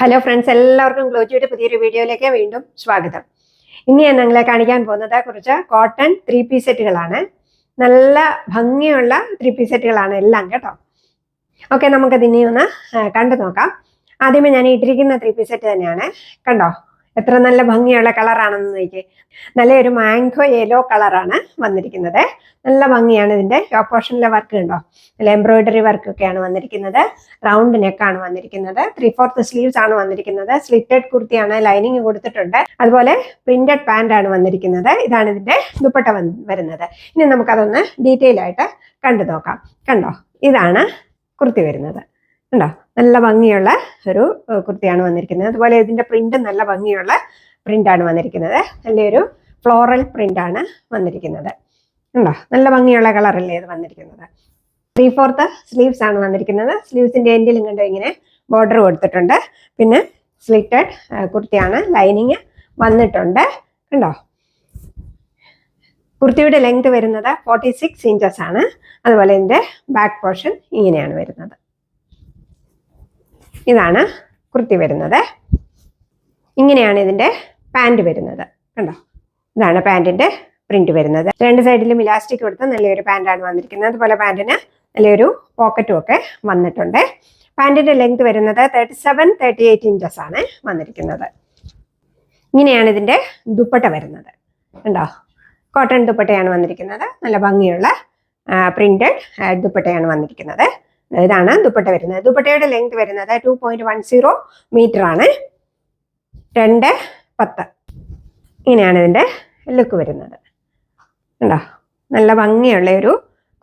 Hello friends എല്ലാവർക്കും ഗ്ലോജിയുടെ പുതിയൊരു വീഡിയോയിലേക്ക് വീണ്ടും സ്വാഗതം. ഇനി ഞാൻ നിങ്ങളെ കാണിക്കാൻ പോകുന്നത് കുറച്ച് കോട്ടൺ ത്രീ പീസ് സെറ്റുകളാണ് നല്ല ഭംഗിയുള്ള ത്രീ പീസ് സെറ്റുകളാണ് എല്ലാം കേട്ടോ. ഓക്കെ നമുക്കത് ഇനി ഒന്ന് കണ്ടു നോക്കാം. ആദ്യമേ ഞാൻ ഇട്ടിരിക്കുന്ന ത്രീ പീസ് സെറ്റ് തന്നെയാണ്. കണ്ടോ? എത്ര നല്ല ഭംഗിയുള്ള കളറാണെന്ന് നോക്കിയേ. നല്ലൊരു മാംഗോ യെല്ലോ കളറാണ് വന്നിരിക്കുന്നത്. നല്ല ഭംഗിയാണ് ഇതിന്റെ. പോർഷനിലെ വർക്ക് ഉണ്ടോ? നല്ല എംബ്രോയിഡറി വർക്കൊക്കെയാണ് വന്നിരിക്കുന്നത്. റൗണ്ട് നെക്കാണ് വന്നിരിക്കുന്നത്. ത്രീ ഫോർത്ത് സ്ലീവ്സ് ആണ് വന്നിരിക്കുന്നത്. സ്ലിറ്റഡ് കുർത്തിയാണ് ലൈനിങ് കൊടുത്തിട്ടുണ്ട്. അതുപോലെ പ്രിന്റഡ് പാന്റ് ആണ് വന്നിരിക്കുന്നത്. ഇതാണ് ഇതിന്റെ ദുപ്പട്ട വരുന്നത്. ഇനി നമുക്കതൊന്ന് ഡീറ്റെയിൽ ആയിട്ട് കണ്ടു നോക്കാം. കണ്ടോ? ഇതാണ് കുർത്തി വരുന്നത്. കണ്ടോ? നല്ല ഭംഗിയുള്ള ഒരു കുർത്തിയാണ് വന്നിരിക്കുന്നത്. അതുപോലെ ഇതിന്റെ പ്രിന്റ് നല്ല ഭംഗിയുള്ള പ്രിന്റ് ആണ് വന്നിരിക്കുന്നത്. നല്ലൊരു ഫ്ലോറൽ ആണ് വന്നിരിക്കുന്നത്. ഉണ്ടോ നല്ല ഭംഗിയുള്ള കളറല്ലേ ഇത് വന്നിരിക്കുന്നത്. ത്രീ ഫോർത്ത് സ്ലീവ്സ് ആണ് വന്നിരിക്കുന്നത്. സ്ലീവ്സിന്റെ എൻഡിലും കണ്ടോ ഇങ്ങനെ ബോർഡർ കൊടുത്തിട്ടുണ്ട്. പിന്നെ സ്ലിറ്റഡ് കുർത്തിയാണ്. ലൈനിങ് വന്നിട്ടുണ്ട്. കണ്ടോ? കുർത്തിയുടെ ലെങ്ത് വരുന്നത് ഫോർട്ടി സിക്സ് ഇഞ്ചസ് ആണ്. അതുപോലെ ഇതിന്റെ ബാക്ക് പോർഷൻ ഇങ്ങനെയാണ് വരുന്നത്. ഇതാണ് കുർത്തി വരുന്നത്. ഇങ്ങനെയാണ് ഇതിന്റെ പാന്റ് വരുന്നത്. കണ്ടോ? ഇതാണ് പാന്റിന്റെ പ്രിന്റ് വരുന്നത്. രണ്ട് സൈഡിലും ഇലാസ്റ്റിക് കൊടുത്ത് നല്ലൊരു പാന്റാണ് വന്നിരിക്കുന്നത്. അതുപോലെ പാന്റിന് നല്ലൊരു പോക്കറ്റും ഒക്കെ വന്നിട്ടുണ്ട്. പാന്റിന്റെ ലെങ്ത് വരുന്നത് thirty seven thirty eight inches ആണ് വന്നിരിക്കുന്നത്. ഇങ്ങനെയാണ് ഇതിന്റെ ദുപ്പട്ട വരുന്നത്. ഉണ്ടോ കോട്ടൺ ദുപ്പട്ടയാണ് വന്നിരിക്കുന്നത്. നല്ല ഭംഗിയുള്ള പ്രിന്റഡ് ദുപ്പട്ടയാണ് വന്നിരിക്കുന്നത്. ഇതാണ് ദുപ്പട്ട വരുന്നത്. ദുപ്പട്ടയുടെ ലെങ്ത് വരുന്നത് two point one zero metre ആണ്. രണ്ട് പത്ത്. ഇങ്ങനെയാണ് ഇതിന്റെ ലുക്ക് വരുന്നത്. കണ്ടോ? നല്ല ഭംഗിയുള്ള ഒരു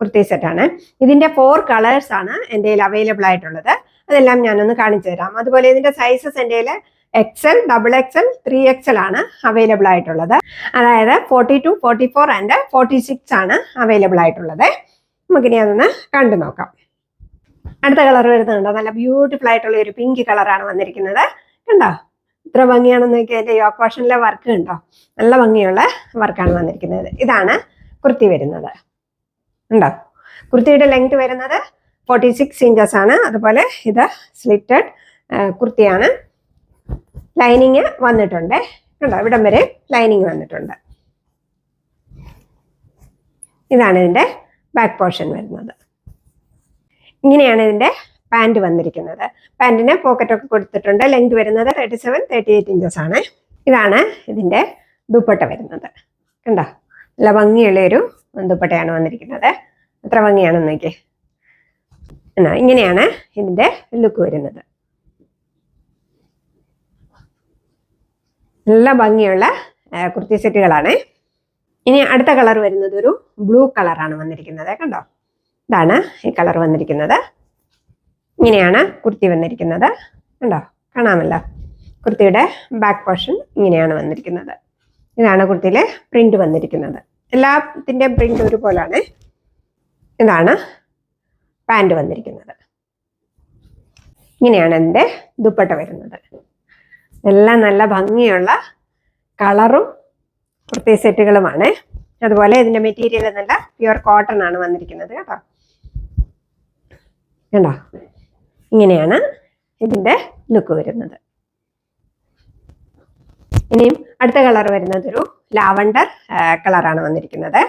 കുർത്തി സെറ്റാണ് ഇതിന്റെ ഫോർ കളേഴ്സ് ആണ് എന്റെ കയ്യിൽ അവൈലബിൾ ആയിട്ടുള്ളത്. അതെല്ലാം ഞാനൊന്ന് കാണിച്ചു തരാം. അതുപോലെ ഇതിന്റെ സൈസസ് എന്റെ കയ്യിൽ XL double XL three XL ആണ് അവൈലബിൾ ആയിട്ടുള്ളത്. അതായത് forty two forty four and forty six ആണ് അവൈലബിൾ ആയിട്ടുള്ളത്. നമുക്കിനി അതൊന്ന് കണ്ടു നോക്കാം. അടുത്ത കളർ വരുന്നുണ്ടോ. നല്ല ബ്യൂട്ടിഫുൾ ആയിട്ടുള്ള ഒരു പിങ്ക് കളറാണ് വന്നിരിക്കുന്നത്. കണ്ടോ? ഇത്ര ഭംഗിയാണെന്ന് നോക്കി അതിന്റെ യോക്ക് പോർഷനിലെ വർക്ക് ഉണ്ടോ നല്ല ഭംഗിയുള്ള വർക്കാണ് വന്നിരിക്കുന്നത്. ഇതാണ് കുർത്തി വരുന്നത്. ഉണ്ടോ കുർത്തിയുടെ ലെങ്ത് വരുന്നത് ഫോർട്ടി സിക്സ് ഇഞ്ചസ് ആണ്. അതുപോലെ ഇത് സ്ലിറ്റഡ് കുർത്തിയാണ്. ലൈനിങ് വന്നിട്ടുണ്ട്. കണ്ടോ? ഇവിടം വരെ ലൈനിങ് വന്നിട്ടുണ്ട്. ഇതാണ് ഇതിന്റെ ബാക്ക് പോർഷൻ വരുന്നത്. ഇങ്ങനെയാണ് ഇതിന്റെ പാന്റ് വന്നിരിക്കുന്നത്. പാന്റിന് പോക്കറ്റൊക്കെ കൊടുത്തിട്ടുണ്ട്. ലെങ്ത് വരുന്നത് thirty seven thirty eight inches ആണ്. ഇതാണ് ഇതിന്റെ ദുപ്പട്ട വരുന്നത്. കണ്ടോ? നല്ല ഭംഗിയുള്ള ഒരു ദുപ്പട്ടയാണ് വന്നിരിക്കുന്നത്. എത്ര ഭംഗിയാണെന്ന് നോക്കിയേ. എന്നാ ഇങ്ങനെയാണ് ഇതിന്റെ ലുക്ക് വരുന്നത്. നല്ല ഭംഗിയുള്ള കുർത്തി സെറ്റുകളാണ് ഇനി അടുത്ത കളർ വരുന്നത് ഒരു ബ്ലൂ കളറാണ് വന്നിരിക്കുന്നത്. കണ്ടോ? ഇതാണ് ഈ കളർ വന്നിരിക്കുന്നത്. ഇങ്ങനെയാണ് കുർത്തി വന്നിരിക്കുന്നത്. കണ്ടോ? കാണാമല്ലോ. കുർത്തിയുടെ ബാക്ക് പോർഷൻ ഇങ്ങനെയാണ് വന്നിരിക്കുന്നത്. ഇതാണ് കുർത്തിയിലെ പ്രിന്റ് വന്നിരിക്കുന്നത്. എല്ലാത്തിന്റെയും പ്രിന്റ് ഒരുപോലാണ്. ഇതാണ് പാന്റ് വന്നിരിക്കുന്നത്. ഇങ്ങനെയാണ് എന്റെ ദുപ്പട്ട വരുന്നത്. എല്ലാം നല്ല ഭംഗിയുള്ള കളറും കുർത്തി സെറ്റുകളുമാണ് അതുപോലെ ഇതിന്റെ മെറ്റീരിയൽ നല്ല പ്യുവർ കോട്ടൺ ആണ് വന്നിരിക്കുന്നത് കേട്ടോ. കണ്ടോ? ഇങ്ങനെയാണ് ഇതിന്റെ ലുക്ക് വരുന്നത്. ഇനിയും അടുത്ത കളർ വരുന്നത് ഒരു ലാവണ്ടർ കളറാണ് വന്നിരിക്കുന്നത്.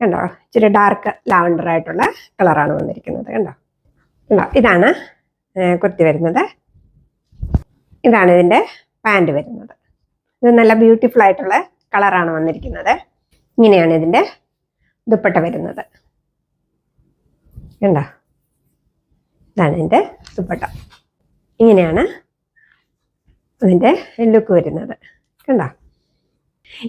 കണ്ടോ? ഇച്ചിരി ഡാർക്ക് ലാവണ്ടർ ആയിട്ടുള്ള കളറാണ് വന്നിരിക്കുന്നത്. കണ്ടോ? കണ്ടോ? ഇതാണ് കുർത്തി വരുന്നത്. ഇതാണ് ഇതിന്റെ പാന്റ് വരുന്നത്. ഇത് നല്ല ബ്യൂട്ടിഫുൾ ആയിട്ടുള്ള കളറാണ് വന്നിരിക്കുന്നത്. ഇങ്ങനെയാണ് ഇതിന്റെ ദുപ്പട്ട വരുന്നത്. കണ്ടോ? ഇതാണ് എന്റെ ദുപ്പട്ട. ഇങ്ങനെയാണ് അതിന്റെ ലുക്ക് വരുന്നത്. കണ്ടോ?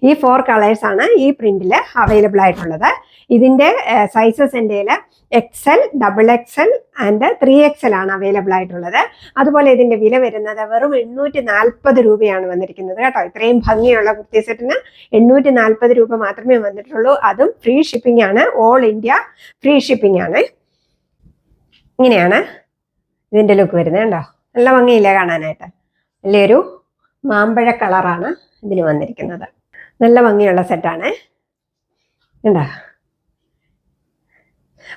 ഈ ഫോർ കളേഴ്സ് ആണ് ഈ പ്രിന്റിൽ അവൈലബിൾ ആയിട്ടുള്ളത്. ഇതിന്റെ സൈസസ് എന്റെ XL double XL and three XL ആണ് അവൈലബിൾ ആയിട്ടുള്ളത്. അതുപോലെ ഇതിന്റെ വില വരുന്നത് വെറും എണ്ണൂറ്റി നാൽപ്പത് രൂപയാണ് വന്നിരിക്കുന്നത് കേട്ടോ. ഇത്രയും ഭംഗിയുള്ള കുർത്തി സെറ്റിന് എണ്ണൂറ്റി നാൽപ്പത് രൂപ മാത്രമേ വന്നിട്ടുള്ളൂ. അതും ഫ്രീ ഷിപ്പിംഗ് ആണ്. ഓൾ ഇന്ത്യ ഫ്രീ ഷിപ്പിംഗ് ആണ്. ഇങ്ങനെയാണ് ഇതിന്റെ ലുക്ക് വരുന്നത് കണ്ടോ? നല്ല ഭംഗിയില്ലേ കാണാനായിട്ട്. നല്ലൊരു മാമ്പഴ കളറാണ് ഇതിന് വന്നിരിക്കുന്നത്. നല്ല ഭംഗിയുള്ള സെറ്റാണ് കണ്ടോ?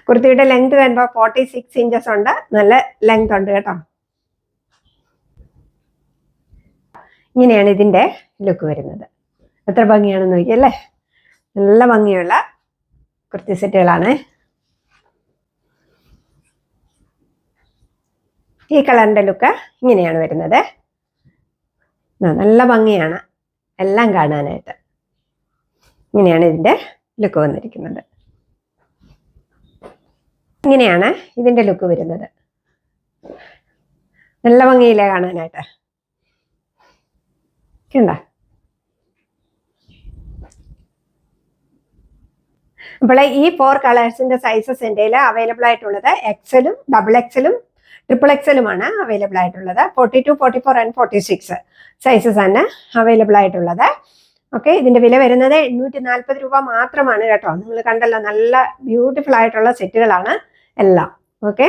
കുർത്തിയുടെ ലെങ്ത് വരുമ്പോൾ ഫോർട്ടി സിക്സ് ഇഞ്ചസ് ഉണ്ട്. നല്ല ലെങ്ത് ഉണ്ട് കേട്ടോ. ഇങ്ങനെയാണ് ഇതിന്റെ ലുക്ക് വരുന്നത്. എത്ര ഭംഗിയാണെന്ന് നോക്കിയല്ലേ? നല്ല ഭംഗിയുള്ള കുർത്തി സെറ്റുകളാണ് ഈ കളറിന്റെ ലുക്ക് ഇങ്ങനെയാണ് വരുന്നത്. നല്ല ഭംഗിയാണ്. എല്ലാം കാണാനായിട്ട്. ഇങ്ങനെയാണ് ഇതിന്റെ ലുക്ക് വന്നിരിക്കുന്നത്. ഇങ്ങനെയാണ് ഇതിന്റെ ലുക്ക് വരുന്നത്. നല്ല ഭംഗിയില്ലേ കാണാനായിട്ട്? കണ്ട? അപ്പോൾ ഈ ഫോർ കളേഴ്സിന്റെ സൈസസ് എന്റെ അവൈലബിൾ ആയിട്ടുള്ളത് എക്സലും ഡബിൾ എക്സലും ട്രിപ്പിൾ എക്സലുമാണ് അവൈലബിൾ ആയിട്ടുള്ളത് forty two forty four and forty six sizes ആണ് അവൈലബിൾ ആയിട്ടുള്ളത്. ഓക്കെ ഇതിന്റെ വില വരുന്നത് എണ്ണൂറ്റി നാൽപ്പത് രൂപ മാത്രമാണ് കേട്ടോ. നിങ്ങൾ കണ്ടല്ലോ നല്ല ബ്യൂട്ടിഫുൾ ആയിട്ടുള്ള സെറ്റുകളാണ് എല്ലാം. ഓക്കെ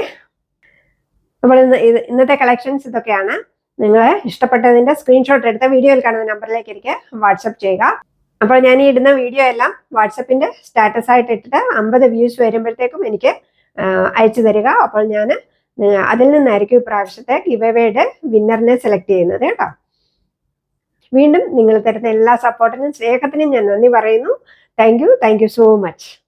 അപ്പോൾ ഇന്ന് ഇന്നത്തെ കളക്ഷൻസ് ഇതൊക്കെയാണ്. നിങ്ങൾ ഇഷ്ടപ്പെട്ടതിന്റെ സ്ക്രീൻഷോട്ട് എടുത്ത വീഡിയോയിൽ കാണുന്ന നമ്പറിലേക്ക് എനിക്ക് വാട്സപ്പ് ചെയ്യുക. അപ്പോൾ ഞാൻ ഈ ഇടുന്ന വീഡിയോ എല്ലാം വാട്സപ്പിന്റെ സ്റ്റാറ്റസ് ആയിട്ട് ഇട്ടിട്ട് അമ്പത് വ്യൂസ് വരുമ്പോഴത്തേക്കും എനിക്ക് അയച്ചു തരിക. അപ്പോൾ ഞാൻ അതിൽ നിന്നായിരിക്കും ഇപ്രാവശ്യത്തെ ഗിവ് അവേയുടെ വിന്നറിനെ സെലക്ട് ചെയ്യുന്നത് കേട്ടോ. വീണ്ടും നിങ്ങൾ തരുന്ന എല്ലാ സപ്പോർട്ടിനും സ്നേഹത്തിനും ഞാൻ നന്ദി പറയുന്നു. Thank you thank you so much